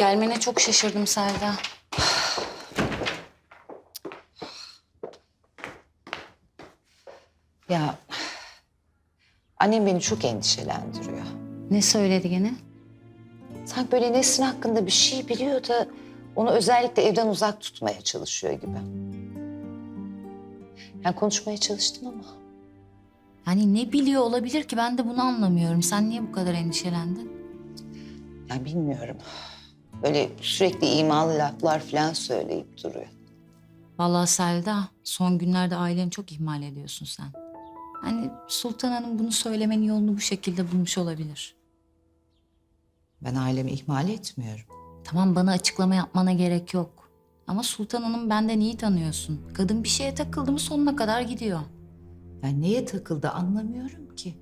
Gelmene çok şaşırdım Selda. Ya annem beni çok endişelendiriyor. Ne söyledi gene? Sanki böyle Nesrin hakkında bir şey biliyor da onu özellikle evden uzak tutmaya çalışıyor gibi. Yani konuşmaya çalıştım ama Yani ne biliyor olabilir ki ben de bunu anlamıyorum. Sen niye bu kadar endişelendin? yani bilmiyorum. Böyle sürekli imalı laflar falan söyleyip duruyor. Vallahi Selda, son günlerde aileni çok ihmal ediyorsun sen. Hani Sultan Hanım bunu söylemenin yolunu bu şekilde bulmuş olabilir. Ben ailemi ihmal etmiyorum. Tamam bana açıklama yapmana gerek yok. Ama Sultan Hanım benden iyi tanıyorsun. Kadın bir şeye takıldı mı sonuna kadar gidiyor. Yani neye takıldı anlamıyorum ki.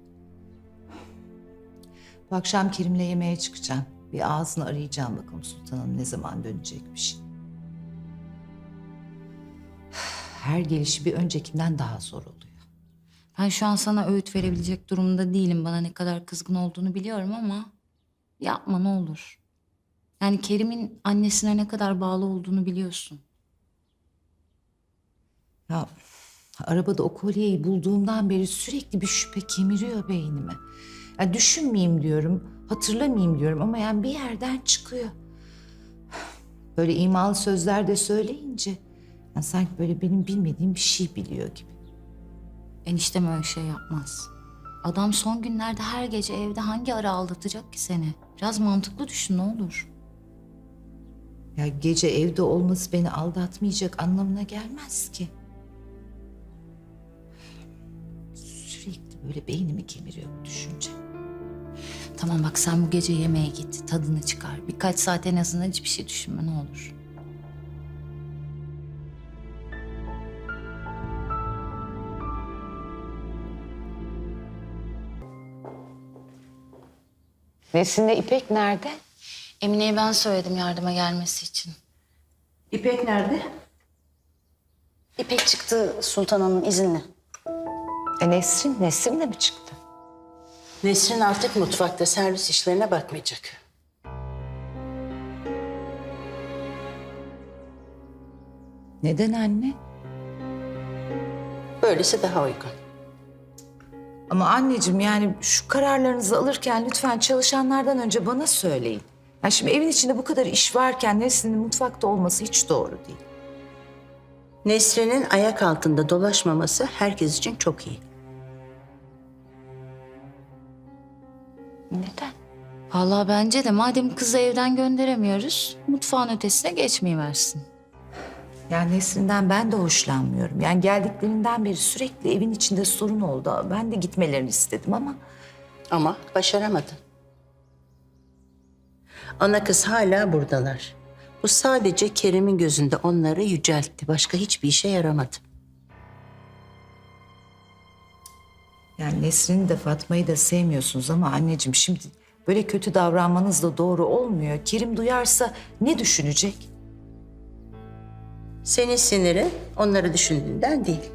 Bu akşam Kerim'le yemeğe çıkacağım. Bir ağzını arayacağım bakalım Sultan'ın ne zaman dönecekmiş. Her gelişi bir öncekinden daha zor oluyor. Ben şu an sana öğüt verebilecek durumda değilim. Bana ne kadar kızgın olduğunu biliyorum ama yapma ne olur. Yani Kerim'in annesine ne kadar bağlı olduğunu biliyorsun. Ya arabada o kolyeyi bulduğumdan beri sürekli bir şüphe kemiriyor beynime. Ya düşünmeyeyim diyorum, hatırlamayayım diyorum ama yani bir yerden çıkıyor. Böyle imalı sözler de söyleyince yani sanki böyle benim bilmediğim bir şey biliyor gibi. Eniştem öyle şey yapmaz. Adam son günlerde her gece evde hangi ara aldatacak ki seni? Biraz mantıklı düşün ne olur. Ya gece evde olması beni aldatmayacak anlamına gelmez ki. Sürekli böyle beynimi kemiriyor bu düşünce. Tamam bak sen bu gece yemeğe git. Tadını çıkar. Birkaç saat en azından hiçbir şey düşünme ne olur. Nesin'le İpek nerede? Emine'ye ben söyledim yardıma gelmesi için. İpek nerede? İpek çıktı Sultan'ın izinle. E Nesrin, Nesrin de mi çıktı? Nesrin artık mutfakta servis işlerine bakmayacak. Neden anne? Böylesi daha uygun. Ama anneciğim yani şu kararlarınızı alırken lütfen çalışanlardan önce bana söyleyin. Yani şimdi evin içinde bu kadar iş varken Nesrin'in mutfakta olması hiç doğru değil. Nesrin'in ayak altında dolaşmaması herkes için çok iyi. Neden? Vallahi bence de madem kızı evden gönderemiyoruz, mutfağın ötesine geçmeyi versin. Yani Nesrin'den ben de hoşlanmıyorum. Yani geldiklerinden beri sürekli evin içinde sorun oldu. Ben de gitmelerini istedim ama Ama başaramadın. Ana kız hala buradalar. Bu sadece Kerim'in gözünde onları yüceltti. Başka hiçbir işe yaramadı. Yani Nesrin'i de Fatma'yı da sevmiyorsunuz ama anneciğim şimdi böyle kötü davranmanız da doğru olmuyor. Kerim duyarsa ne düşünecek? Senin sinirin onları düşündüğünden değil.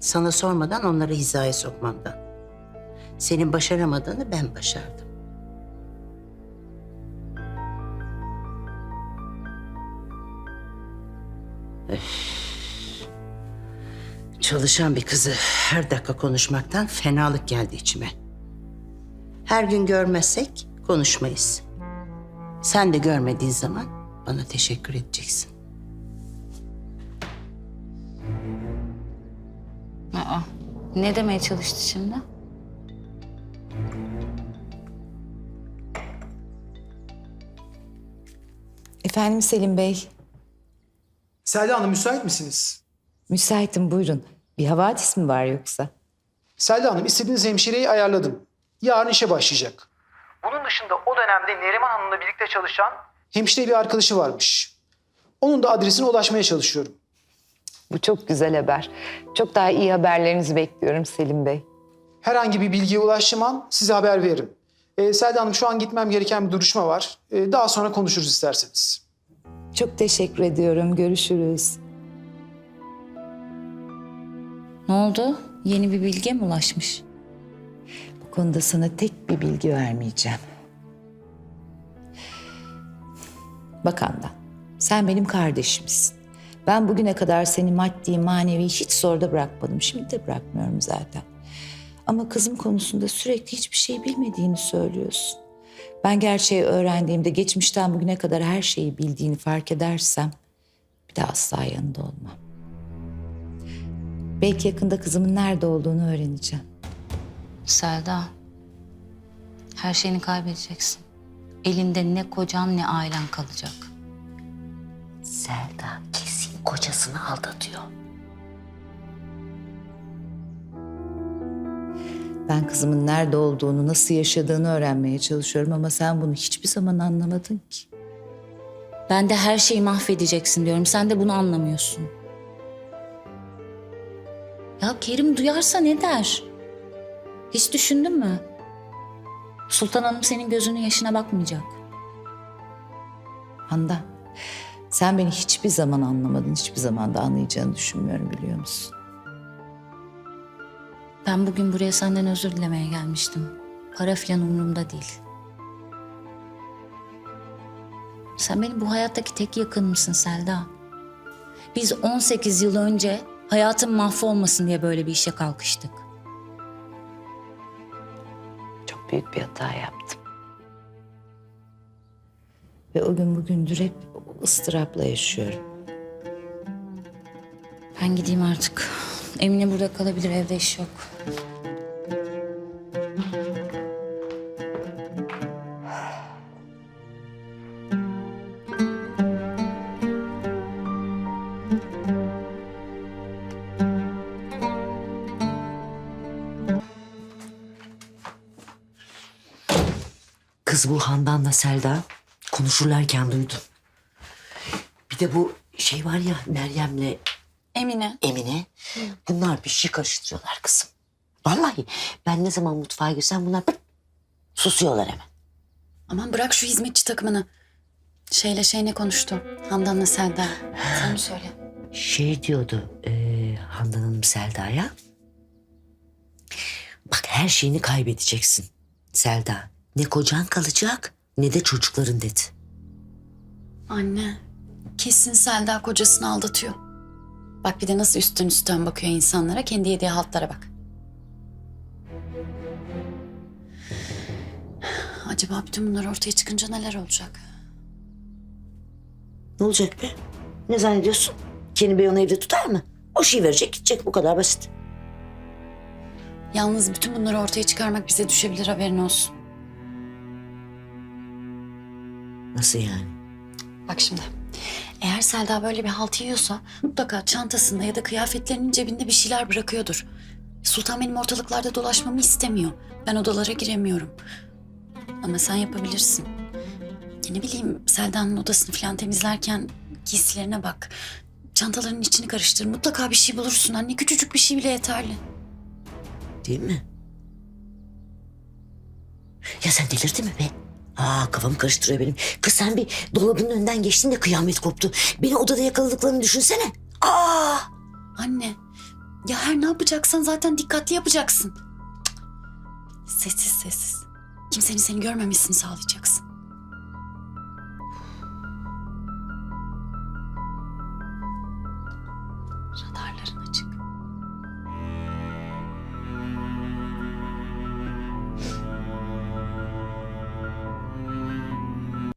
Sana sormadan onları hizaya sokmamdan. Senin başaramadığını ben başardım. Öf. Çalışan bir kızı her dakika konuşmaktan fenalık geldi içime. Her gün görmezsek konuşmayız. Sen de görmediğin zaman bana teşekkür edeceksin. Aa, ne demeye çalıştı şimdi? Efendim Selim Bey, Selda Hanım müsait misiniz? müsaitim buyurun. Bir havadis mi var yoksa? Selda Hanım istediğiniz hemşireyi ayarladım. Yarın işe başlayacak. Bunun dışında o dönemde Neriman Hanım'la birlikte çalışan Hemşire bir arkadaşı varmış. Onun da adresine ulaşmaya çalışıyorum. Bu çok güzel haber. Çok daha iyi haberlerinizi bekliyorum Selim Bey. Herhangi bir bilgiye ulaştığım an size haber veririm. Ee, Selda Hanım şu an gitmem gereken bir duruşma var. Ee, daha sonra konuşuruz isterseniz. Çok teşekkür ediyorum. Görüşürüz. Ne oldu? Yeni bir bilgiye mi ulaşmış? Bu konuda sana tek bir bilgi vermeyeceğim. Bakandan. Sen benim kardeşimsin. Ben bugüne kadar seni maddi, manevi hiç zorda bırakmadım. Şimdi de bırakmıyorum zaten. Ama kızım konusunda sürekli hiçbir şey bilmediğini söylüyorsun. Ben gerçeği öğrendiğimde geçmişten bugüne kadar her şeyi bildiğini fark edersem bir daha asla yanında olmam. Belki yakında kızımın nerede olduğunu öğreneceğim. Selda. Her şeyini kaybedeceksin. Elinde ne kocan ne ailen kalacak. Selda kesin kocasını aldatıyor. Ben kızımın nerede olduğunu, nasıl yaşadığını öğrenmeye çalışıyorum ama sen bunu hiçbir zaman anlamadın ki. Ben de her şeyi mahvedeceksin diyorum. Sen de bunu anlamıyorsun. Ya Kerim duyarsa ne der? Hiç düşündün mü? Sultan Hanım senin gözünün yaşına bakmayacak. Handan, sen beni hiçbir zaman anlamadın, hiçbir zaman da anlayacağını düşünmüyorum biliyor musun? Ben bugün buraya senden özür dilemeye gelmiştim. Para filan umurumda değil. Sen benim bu hayattaki tek yakınımsın Selda. Biz 18 yıl önce hayatım mahvolmasın diye böyle bir işe kalkıştık. Çok büyük bir hata yaptım. Ve o gün bugündür hep ıstırapla yaşıyorum. Ben gideyim artık. Emine burada kalabilir, evde iş yok. Kız bu Handan'la Selda konuşurlarken duydum. Bir de bu şey var ya Meryem'le Emine. Emine. Bunlar bir şey karıştırıyorlar kızım. Vallahi ben ne zaman mutfağa girsem bunlar pıt, susuyorlar hemen. Aman bırak şu hizmetçi takımını. Şeyle şey ne konuştu? Handan'la Selda. Sen mi söyle? Şey diyordu e, Handan Hanım Selda'ya. Bak her şeyini kaybedeceksin Selda. Ne kocan kalacak ne de çocukların dedi. Anne. Kesin Selda kocasını aldatıyor. Bak bir de nasıl üstten üstten bakıyor insanlara. Kendi yediği haltlara bak. Acaba bütün bunlar ortaya çıkınca neler olacak? Ne olacak be? Ne zannediyorsun? Kendi bey onu evde tutar mı? O şey verecek gidecek bu kadar basit. Yalnız bütün bunları ortaya çıkarmak bize düşebilir haberin olsun. Nasıl yani? Bak şimdi. Eğer Selda böyle bir halt yiyorsa mutlaka çantasında ya da kıyafetlerinin cebinde bir şeyler bırakıyordur. Sultan benim ortalıklarda dolaşmamı istemiyor. Ben odalara giremiyorum. Ama sen yapabilirsin. Ya ne bileyim Selda'nın odasını falan temizlerken giysilerine bak. Çantalarının içini karıştır. Mutlaka bir şey bulursun anne. Küçücük bir şey bile yeterli. Değil mi? Ya sen delirdin mi be? Aa kafamı karıştırıyor benim. Kız sen bir dolabın önünden geçtin de kıyamet koptu. Beni odada yakaladıklarını düşünsene. Aa! Anne ya her ne yapacaksan zaten dikkatli yapacaksın. Sessiz sessiz. Kimsenin seni görmemesini sağlayacaksın. Radarların açık.